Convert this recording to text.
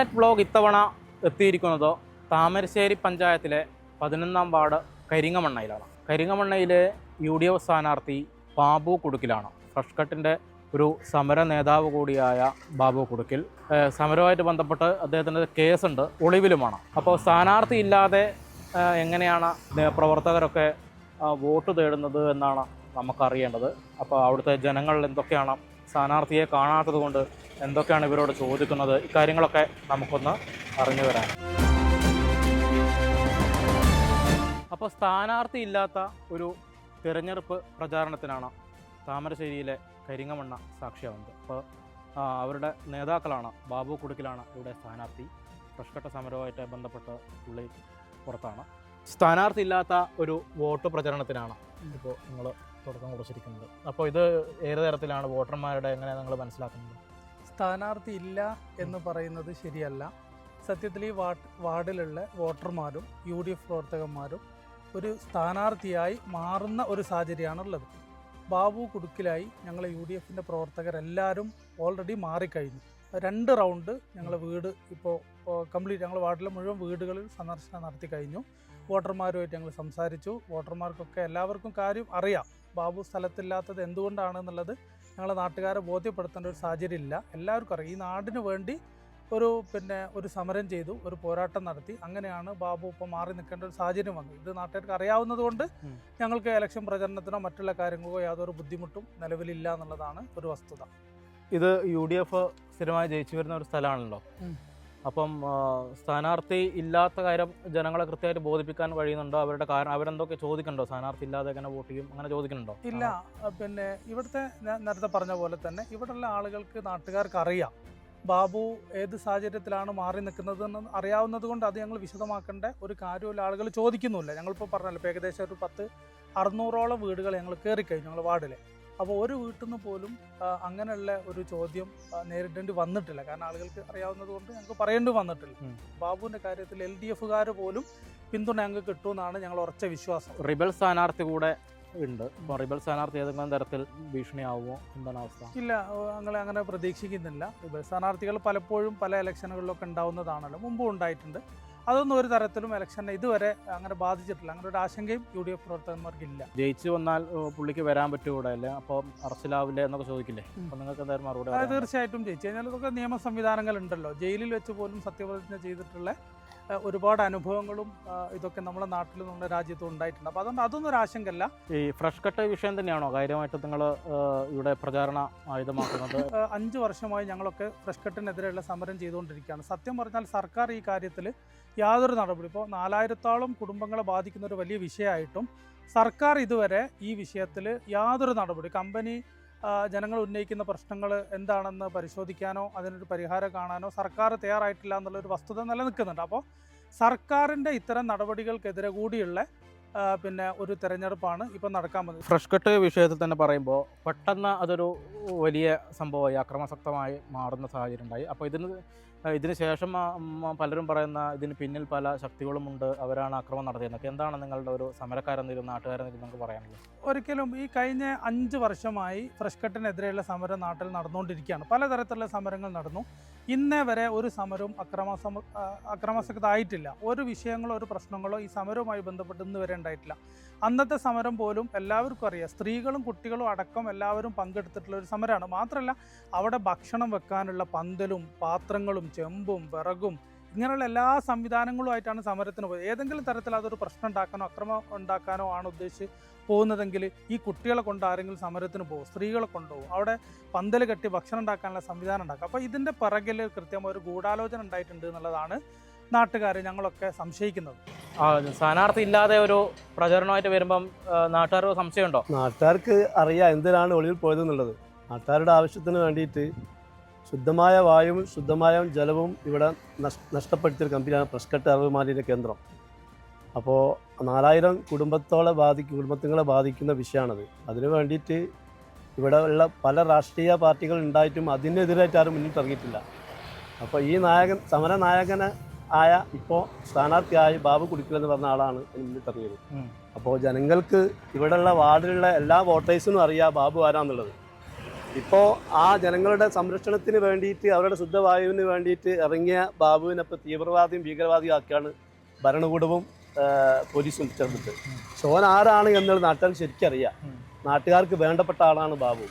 നമുക്ക് ഇത്തവണ എത്തിയിരിക്കുന്നത് താമരശ്ശേരി പഞ്ചായത്തിലെ പതിനൊന്നാം വാർഡ് കരിങ്ങമണ്ണയിലാണ്. കരിങ്ങമണ്ണയിലെ യു ഡി എഫ് സ്ഥാനാർത്ഥി ബാബു കുടുക്കിലാണ്. ഫ്രഷ് കട്ടിന്റെ ഒരു സമര നേതാവ് കൂടിയായ ബാബു കുടുക്കിൽ. സമരവുമായിട്ട് ബന്ധപ്പെട്ട് അദ്ദേഹത്തിന്റെ കേസുണ്ട്. ഒളിവിലുമാണ്. അപ്പോൾ സ്ഥാനാർത്ഥി ഇല്ലാതെ എങ്ങനെയാണ് പ്രവർത്തകരൊക്കെ വോട്ട് തേടുന്നത് എന്നാണ് നമുക്കറിയേണ്ടത്. അപ്പോൾ അവിടുത്തെ ജനങ്ങളിൽ എന്തൊക്കെയാണ് സ്ഥാനാർത്ഥിയെ കാണാത്തത് കൊണ്ട് എന്തൊക്കെയാണ് ഇവരോട് ചോദിക്കുന്നത്? ഇക്കാര്യങ്ങളൊക്കെ നമുക്കൊന്ന് അറിഞ്ഞു വരാം. അപ്പോൾ സ്ഥാനാർത്ഥി ഇല്ലാത്ത ഒരു തിരഞ്ഞെടുപ്പ് പ്രചാരണത്തിനാണ് താമരശ്ശേരിയിലെ കരിങ്ങമണ്ണ സാക്ഷിയാവുന്നത്. അപ്പോൾ അവരുടെ നേതാക്കളാണ് ബാബു കുടുക്കിലാണ് ഇവിടെ സ്ഥാനാർത്ഥി. ഫ്രഷ്കട്ട സമരവുമായിട്ട് ബന്ധപ്പെട്ട് പുള്ളി പുറത്താണ്. സ്ഥാനാർത്ഥി ഇല്ലാത്ത ഒരു വോട്ട് പ്രചരണത്തിനാണ് ഇപ്പോൾ നിങ്ങൾ തുടക്കം കുറിച്ചിരിക്കുന്നത്. അപ്പോൾ ഇത് ഏത് തരത്തിലാണ് വോട്ടർമാരുടെ എങ്ങനെ നിങ്ങൾ മനസ്സിലാക്കുന്നത്? സ്ഥാനാർത്ഥി ഇല്ല എന്ന് പറയുന്നത് ശരിയല്ല. സത്യത്തിൽ ഈ വാർഡ് വാർഡിലുള്ള വോട്ടർമാരും യു ഡി എഫ് പ്രവർത്തകന്മാരും ഒരു സ്ഥാനാർത്ഥിയായി മാറുന്ന ഒരു സാഹചര്യമാണുള്ളത്. ബാബു കുടുക്കിലായി ഞങ്ങൾ യു ഡി എഫിന്റെ പ്രവർത്തകരെല്ലാവരും ഓൾറെഡി മാറിക്കഴിഞ്ഞു. രണ്ട് റൗണ്ട് ഞങ്ങൾ വീട് ഇപ്പോൾ കംപ്ലീറ്റ് ഞങ്ങൾ വാർഡിലെ മുഴുവൻ വീടുകളിൽ സന്ദർശനം നടത്തി കഴിഞ്ഞു. വോട്ടർമാരുമായിട്ട് ഞങ്ങൾ സംസാരിച്ചു. വോട്ടർമാർക്കൊക്കെ എല്ലാവർക്കും കാര്യം അറിയാം. ബാബു സ്ഥലത്തില്ലാത്തത് എന്തുകൊണ്ടാണെന്നുള്ളത് ഞങ്ങളെ നാട്ടുകാരെ ബോധ്യപ്പെടുത്തേണ്ട ഒരു സാഹചര്യം ഇല്ല. എല്ലാവർക്കും അറിയാം. ഈ നാടിന് വേണ്ടി ഒരു പിന്നെ ഒരു സമരം ചെയ്തു ഒരു പോരാട്ടം നടത്തി. അങ്ങനെയാണ് ബാബു ഇപ്പോൾ മാറി നിൽക്കേണ്ട ഒരു സാഹചര്യം വന്നു ഇത് നാട്ടുകാർക്ക് അറിയാവുന്നതുകൊണ്ട് ഞങ്ങൾക്ക് ഇലക്ഷൻ പ്രചരണത്തിനോ മറ്റുള്ള കാര്യങ്ങൾക്കോ യാതൊരു ബുദ്ധിമുട്ടും നിലവിലില്ല എന്നുള്ളതാണ് ഒരു വസ്തുത. ഇത് യു ഡി എഫ് സ്ഥിരമായി ജയിച്ചു വരുന്ന ഒരു സ്ഥലമാണല്ലോ. അപ്പം സ്ഥാനാർത്ഥി ഇല്ലാത്ത കാര്യം ജനങ്ങളെ കൃത്യമായിട്ട് ബോധിപ്പിക്കാൻ കഴിയുന്നുണ്ടോ? അവരുടെ കാരണം അവരെന്തൊക്കെ ചോദിക്കണ്ടോ സ്ഥാനാർത്ഥി ഇല്ലാതെ എങ്ങനെ വോട്ട് ചെയ്യും? അങ്ങനെ ചോദിക്കുന്നുണ്ടോ? ഇല്ല. പിന്നെ ഇവിടുത്തെ ഞാൻ നേരത്തെ പറഞ്ഞ പോലെ തന്നെ ഇവിടെയുള്ള ആളുകൾക്ക് നാട്ടുകാർക്ക് അറിയാം. ബാബു ഏത് സാഹചര്യത്തിലാണ് മാറി നിൽക്കുന്നത് എന്ന് അറിയാവുന്നത് കൊണ്ട് അത് ഞങ്ങൾ വിശദമാക്കേണ്ട ഒരു കാര്യമില്ല ആളുകൾ ചോദിക്കുന്നുമില്ല. ഞങ്ങളിപ്പോൾ പറഞ്ഞല്ലോ ഏകദേശം ഒരു പത്ത് അറുന്നൂറോളം വീടുകൾ ഞങ്ങൾ കയറിക്കഴിഞ്ഞു ഞങ്ങൾ വാർഡിലെ. അപ്പോൾ ഒരു വീട്ടിൽ നിന്ന് പോലും അങ്ങനെയുള്ള ഒരു ചോദ്യം നേരിടേണ്ടി വന്നിട്ടില്ല. കാരണം ആളുകൾക്ക് അറിയാവുന്നത് കൊണ്ട് ഞങ്ങൾക്ക് പറയേണ്ടി വന്നിട്ടില്ല. ബാബുവിന്റെ കാര്യത്തിൽ എൽ ഡി എഫുകാർ പോലും പിന്തുണ ഞങ്ങൾക്ക് കിട്ടുമെന്നാണ് ഞങ്ങൾ ഉറച്ച വിശ്വാസം. റിബൽ സ്ഥാനാർത്ഥി കൂടെ ഉണ്ട്. റിബൽ സ്ഥാനാർത്ഥി ഏതെങ്കിലും തരത്തിൽ ഭീഷണിയാവുമോ? എന്താണ് അവസ്ഥ? ഇല്ല ഞങ്ങൾ അങ്ങനെ പ്രതീക്ഷിക്കുന്നില്ല. റിബൽ സ്ഥാനാർത്ഥികൾ പലപ്പോഴും പല ഇലക്ഷനുകളിലൊക്കെ ഉണ്ടാവുന്നതാണല്ലോ. മുമ്പും ഉണ്ടായിട്ടുണ്ട്. അതൊന്നും ഒരു തരത്തിലും ഇലക്ഷനെ ഇതുവരെ അങ്ങനെ ബാധിച്ചിട്ടില്ല. അങ്ങനെ ഒരു ആശങ്കയും യു ഡി എഫ് പ്രവർത്തകന്മാർക്കില്ല. ജയിച്ചു വന്നാൽ പുള്ളിക്ക് വരാൻ പറ്റൂടെ അല്ലേ? അപ്പോൾ അറസ്റ്റിലാവില്ലേ എന്നൊക്കെ ചോദിക്കില്ലേ. അപ്പോൾ നിങ്ങൾക്ക് എന്തായാലും മറുപടി തീർച്ചയായിട്ടും ജയിച്ചു കഴിഞ്ഞാൽ ഇതൊക്കെ നിയമ സംവിധാനങ്ങൾ ഉണ്ടല്ലോ ജയിലിൽ വെച്ച് പോലും സത്യപ്രതിജ്ഞ ചെയ്തിട്ടുള്ള ഒരുപാട് അനുഭവങ്ങളും ഇതൊക്കെ നമ്മുടെ നാട്ടിൽ നമ്മുടെ രാജ്യത്തും ഉണ്ടായിട്ടുണ്ട്. അപ്പോൾ അതുകൊണ്ട് അതൊന്നും ഒരു ആശങ്കയല്ല. ഈ ഫ്രഷ് കട്ട് വിഷയം തന്നെയാണോ? കാര്യമായിട്ട് നിങ്ങൾ ഇവിടെ പ്രചാരണ ആയുധമാക്കുന്നത്? അഞ്ച് വർഷമായി ഞങ്ങളൊക്കെ ഫ്രഷ് കട്ടിനെതിരെയുള്ള സമരം ചെയ്തുകൊണ്ടിരിക്കുകയാണ്. സത്യം പറഞ്ഞാൽ സർക്കാർ ഈ കാര്യത്തിൽ യാതൊരു നടപടി ഇപ്പോൾ നാലായിരത്തോളം കുടുംബങ്ങളെ ബാധിക്കുന്ന ഒരു വലിയ വിഷയമായിട്ടും സർക്കാർ ഇതുവരെ ഈ വിഷയത്തിൽ യാതൊരു നടപടി കമ്പനി ജനങ്ങൾ ഉന്നയിക്കുന്ന പ്രശ്നങ്ങൾ എന്താണെന്ന് പരിശോധിക്കാനോ അതിനൊരു പരിഹാരം കാണാനോ സർക്കാർ തയ്യാറായിട്ടില്ല എന്നുള്ളൊരു വസ്തുത നിലനിൽക്കുന്നുണ്ട്. അപ്പോൾ സർക്കാരിന്റെ ഇത്തരം നടപടികൾക്കെതിരെ കൂടിയുള്ള പിന്നെ ഒരു തെരഞ്ഞെടുപ്പാണ് ഇപ്പം നടക്കാൻ പോകുന്നത്. ഫ്രഷ് കട്ട് വിഷയത്തിൽ തന്നെ പറയുമ്പോൾ പെട്ടെന്ന് അതൊരു വലിയ സംഭവമായി അക്രമാസക്തമായി മാറുന്ന സാഹചര്യം ഉണ്ടായി. അപ്പോൾ ഇതിന് ഇതിന് ശേഷം പലരും പറയുന്ന ഇതിന് പിന്നിൽ പല ശക്തികളുമുണ്ട്. അവരാണ് അക്രമം നടത്തിയത് എന്താണ് നിങ്ങളുടെ ഒരു സമരക്കാരെന്നിരുന്ന നാട്ടുകാരെന്നിരുന്ന് നിങ്ങൾക്ക് പറയാനുള്ളത്? ഒരിക്കലും ഈ കഴിഞ്ഞ അഞ്ച് വർഷമായി ഫ്രഷ് കട്ടിനെതിരെയുള്ള സമരം നാട്ടിൽ നടന്നുകൊണ്ടിരിക്കുകയാണ്. പലതരത്തിലുള്ള സമരങ്ങൾ നടന്നു. ഇന്നേ വരെ ഒരു സമരവും അക്രമാസമ അക്രമാസക്തമായിട്ടില്ല. ഒരു വിഷയങ്ങളോ ഒരു പ്രശ്നങ്ങളോ ഈ സമരവുമായി ബന്ധപ്പെട്ട് ഇന്ന് വരെ ഉണ്ടായിട്ടില്ല. അന്നത്തെ സമരം പോലും എല്ലാവർക്കും അറിയാം. സ്ത്രീകളും കുട്ടികളും അടക്കം എല്ലാവരും പങ്കെടുത്തിട്ടുള്ള ഒരു സമരമാണ്. മാത്രമല്ല അവിടെ ഭക്ഷണം വെക്കാനുള്ള പന്തലും പാത്രങ്ങളും ചെമ്പും വിറകും ഇങ്ങനെയുള്ള എല്ലാ സംവിധാനങ്ങളുമായിട്ടാണ് സമരത്തിന് പോയത്. ഏതെങ്കിലും തരത്തിൽ അതൊരു പ്രശ്നം ഉണ്ടാക്കാനോ അക്രമം ഉണ്ടാക്കാനോ ആണ് ഉദ്ദേശിച്ച് പോകുന്നതെങ്കിൽ ഈ കുട്ടികളെ കൊണ്ട് ആരെങ്കിലും സമരത്തിന് പോകും സ്ത്രീകളെ കൊണ്ടുപോകും അവിടെ പന്തൽ കെട്ടി ഭക്ഷണം ഉണ്ടാക്കാനുള്ള സംവിധാനം ഉണ്ടാക്കും. അപ്പോൾ ഇതിന്റെ പിറകിൽ കൃത്യമായ ഒരു ഗൂഢാലോചന ഉണ്ടായിട്ടുണ്ട് എന്നുള്ളതാണ് നാട്ടുകാർ ഞങ്ങളൊക്കെ സംശയിക്കുന്നത്. സ്ഥാനാർത്ഥി ഇല്ലാതെ ഒരു പ്രചരണമായിട്ട് വരുമ്പം നാട്ടുകാർക്ക് സംശയമുണ്ടോ? നാട്ടുകാർക്ക് അറിയാം എന്തിനാണ് ഒളിവിൽ പോയതെന്നുള്ളത്. നാട്ടുകാരുടെ ആവശ്യത്തിന് വേണ്ടിയിട്ട് ശുദ്ധമായ വായുവും ശുദ്ധമായ ജലവും ഇവിടെ നഷ് നഷ്ടപ്പെടുത്തിയൊരു കമ്പനിയാണ് പ്രസ്കട്ട് അറിവുമാലിന്യ കേന്ദ്രം. അപ്പോൾ നാലായിരം കുടുംബത്തോളെ ബാധിക്കും കുടുംബത്തുങ്ങളെ ബാധിക്കുന്ന വിഷയമാണത്. അതിനു വേണ്ടിയിട്ട് ഇവിടെ ഉള്ള പല രാഷ്ട്രീയ പാർട്ടികൾ ഉണ്ടായിട്ടും അതിനെതിരായിട്ട് ആരും മുന്നിട്ട് ഇറങ്ങിയിട്ടില്ല. അപ്പോൾ ഈ നായകൻ സമര നായകന് ആയ ഇപ്പോൾ സ്ഥാനാർത്ഥിയായി ബാബു കുടിക്കൽ എന്ന് പറഞ്ഞ ആളാണ് മുന്നിട്ടിറങ്ങിയത് അപ്പോൾ ജനങ്ങൾക്ക് ഇവിടെയുള്ള വാർഡിലുള്ള എല്ലാ വോട്ടേഴ്സിനും അറിയാം ബാബു ആരാന്നുള്ളത്. ഇപ്പോൾ ആ ജനങ്ങളുടെ സംരക്ഷണത്തിന് വേണ്ടിയിട്ട് അവരുടെ ശുദ്ധവായുവിന് വേണ്ടിയിട്ട് ഇറങ്ങിയ ബാബുവിനെ ഇപ്പോൾ തീവ്രവാദിയും ഭീകരവാദിയും ആക്കിയാണ് ഭരണകൂടവും പോലീസും ചേർന്നിട്ട്. സോൻ ആരാണ് എന്നുള്ളത് നാട്ടുകാർക്ക് ശരിക്കറിയാം. നാട്ടുകാർക്ക് വേണ്ടപ്പെട്ട ആളാണ് ബാബു.